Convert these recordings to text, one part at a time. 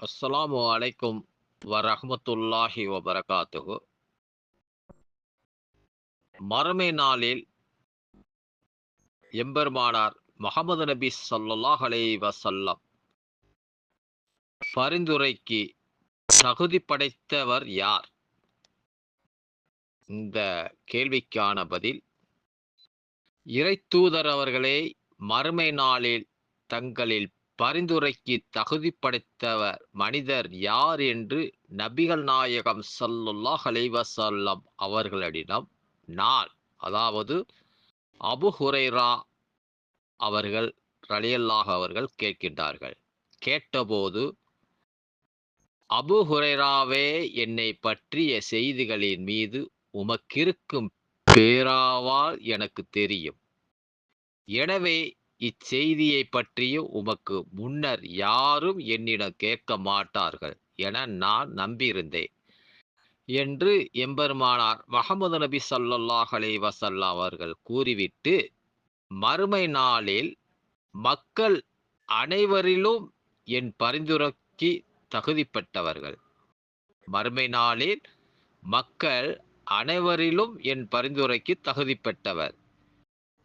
அஸ்லாம் அலைக்கும் வரஹமத்துல்லாஹி வபரகாத்துகு மறுமை நாளில் எம்பெருமானார் முகமது நபி சல்லாஹ் அலைஹி வசல்லம் பரிந்துரைக்கு தகுதி படைத்தவர் யார்? இந்த கேள்விக்கான பதில் இறைத்தூதர் அவர்களே மறுமை நாளில் தங்களில் பரிந்துரைக்கு தகுதி படைத்தவர் மனிதர் யார் என்று நபிகள் நாயகம் சல்லுல்லா அலைஹி அவர்களிடம் நான் அதாவது அபு ஹுரைரா அவர்கள் ரலியல்லாக அவர்கள் கேட்கின்றார்கள். கேட்டபோது அபு ஹுரைராவே என்னை பற்றிய செய்திகளின் மீது உமக்கிருக்கும் பேராவால் எனக்கு தெரியும். எனவே இச்செய்தியை பற்றியும் உமக்கு முன்னர் யாரும் என்னிடம் கேட்க மாட்டார்கள் என நான் நம்பியிருந்தேன். என்று எம்பெருமானார் மஹமது நபி சல்லாஹ் அலைஹி வசல்லா அவர்கள் கூறிவிட்டு மறுமை நாளில் மக்கள் அனைவரிலும் என் பரிந்துரைக்கு தகுதிப்பட்டவர்கள். மறுமை நாளில் மக்கள் அனைவரிலும் என் பரிந்துரைக்கு தகுதிப்பட்டவர்.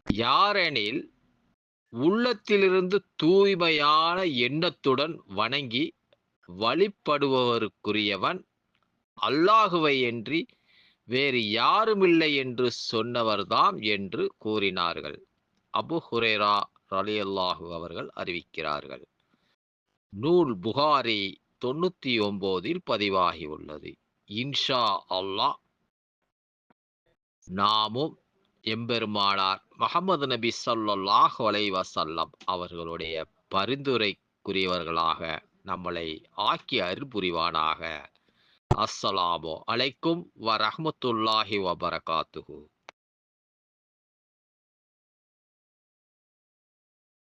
யாரெனில் உள்ளத்திலிருந்து தூய்மையான எண்ணத்துடன் வணங்கி வழிபடுபவருக்குரியவன் அல்லாகுவை என்று வேறு யாருமில்லை என்று சொன்னவர்தாம் என்று கூறினார்கள். அபு ஹுரேரா ரலியல்லாஹு அவர்கள் அறிவிக்கிறார்கள். நூல் புகாரி தொண்ணூத்தி பதிவாகி பதிவாகியுள்ளது. இன்ஷா அல்லாஹ் நாமும் எம்பெருமானார் முகமது நபி சொல்லாஹ் அலைஹி வசல்லம் அவர்களுடைய பரிந்துரைக்குரியவர்களாக நம்மளை ஆக்கி அருள்புரிவானாக. அஸ்ஸலாமு அலைக்கும் வரஹமத்துல்லாஹி வபரகாத்துஹு.